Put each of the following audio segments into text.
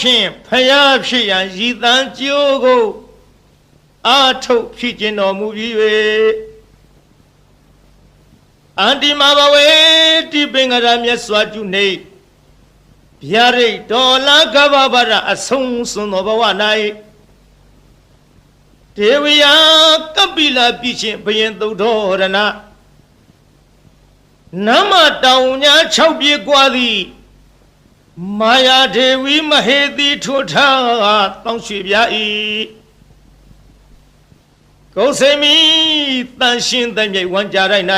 ဖြင့်ဖယားဖြစ်ရန်ရည်တန်းကြိုးကိုအာထုတ်ဖြစ်ခြင်းတော်မူပြီး၍အန္တိမဘဝေတိပင်္ဂရမြတ်စွာကျုနေဗျာရိတ်ဒေါ်လာကဗ္ဗဗရအဆုံးစွန်သောဘဝ၌ဒေဝယကပိလပြချင်းဘယင်သုဒ္ဓရဏနမတောင်ညာ6ပြေกว่าသည် မာယာဒေဝီမဟေတိထွထားတောင်းရွှေပြာ၏ကုသိမီတန်ရှင်တမြိတ်ဝံကြရိုက်၌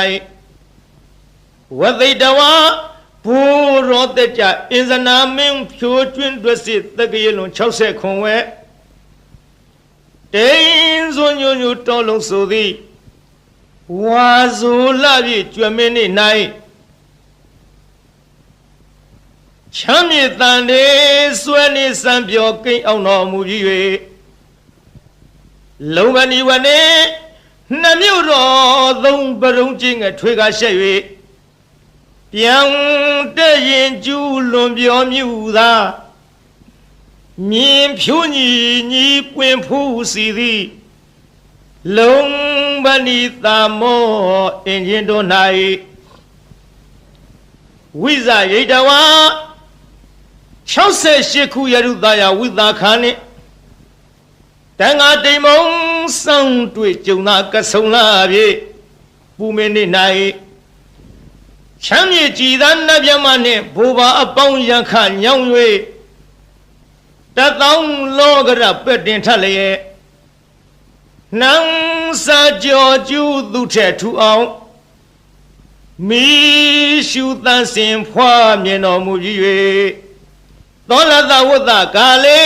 ဝသိတဝဘူရောတက်ကြအင်ဇနာမင်းဖြိုးကျွင်းတွက်စစ်တက္ကရလွန်60ခွန်ဝဲတိန်စွညွညွတော်လုံးဆိုသည်ဝါဇိုလပြည့်ကျွမင်းနေ၌ ချမ်းမြေတန်နေစွဲနေစံပြောကိန်းအောင်တော်မူပြီး၍လုံမဏီဝနေနှမြို့တော်သုံးပရုံးချင်းငထွေကရှက်၍ပြန်တဲ့ရင်ကျူးလွန်ပြောမြူသာမြင်ဖြူညီညီပွင့်ဖူးစီသည်လုံမဏီတာမောအင်ဂျင်တို့၌ဝိဇရိတဝါ 68ခုယရုသားယဝိသာခာနှင့်တန်ဃာတိမ်မုံစောင်းတွေ့ကြုံသာကဆုံလာပြေပူမင်းနေ၌ချမ်းမြေကြည်သာနတ်မြတ်မနှင့်ဘူပါအပေါင်းရန်ခညောင်း၍တသောင်းလောကရပက်တင်ထလျက်နှံစာကြောကျူးသူထက်ထူအောင်မိရှုသန့်စင်ဖွာမြင်တော်မူ၍ သောလသဝတ္တကာလေ